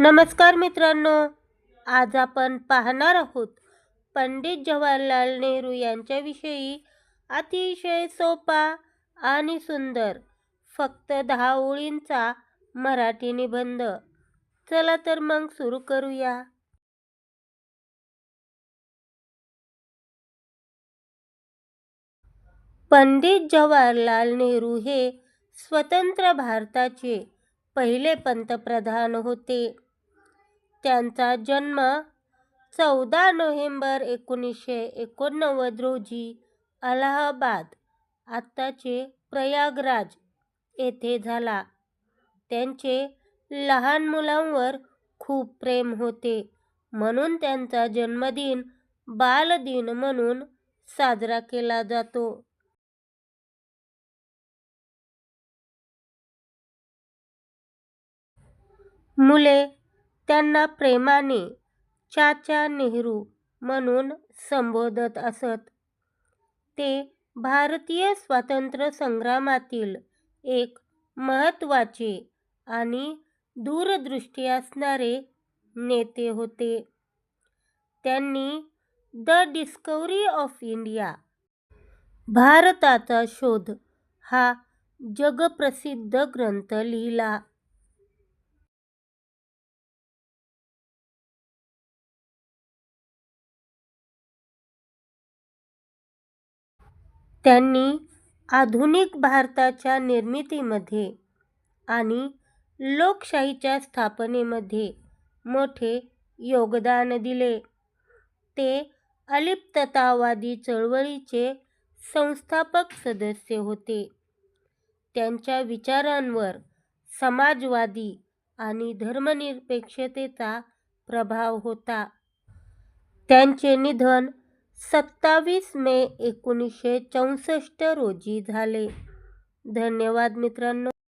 नमस्कार मित्रांनो आज आपण पाहणार आहोत पंडित जवाहरलाल नेहरू यांच्याविषयी अतिशय सोपा आणि सुंदर फक्त दहा ओळींचा मराठी निबंध. चला तर मग सुरू करूया. पंडित जवाहरलाल नेहरू हे स्वतंत्र भारताचे पहिले पंतप्रधान होते. त्यांचा जन्म चौदा नोव्हेंबर एकोणीसशे एकोणनव्वद रोजी अलाहाबाद आत्ताचे प्रयागराज येथे झाला. त्यांचे लहान मुलांवर खूप प्रेम होते. म्हणून त्यांचा जन्मदिन बालदिन म्हणून साजरा केला जातो. मुले त्यांना प्रेमाने चाचा नेहरू म्हणून संबोधत असत. ते भारतीय स्वातंत्र्य संग्रामातील एक महत्त्वाचे आणि दूरदृष्टी असणारे नेते होते. त्यांनी द डिस्कवरी ऑफ इंडिया भारताचा शोध हा जगप्रसिद्ध ग्रंथ लिहिला. त्यांनी आधुनिक भारताच्या निर्मितीमध्ये आणि लोकशाहीच्या स्थापनेमध्ये मोठे योगदान दिले. ते अलिप्ततावादी चळवळीचे संस्थापक सदस्य होते. त्यांच्या विचारांवर समाजवादी आणि धर्मनिरपेक्षतेचा प्रभाव होता. त्यांचे निधन सत्तावीस मे एकोणीसशे चौसष्ट रोजी झाले. धन्यवाद मित्रांनो.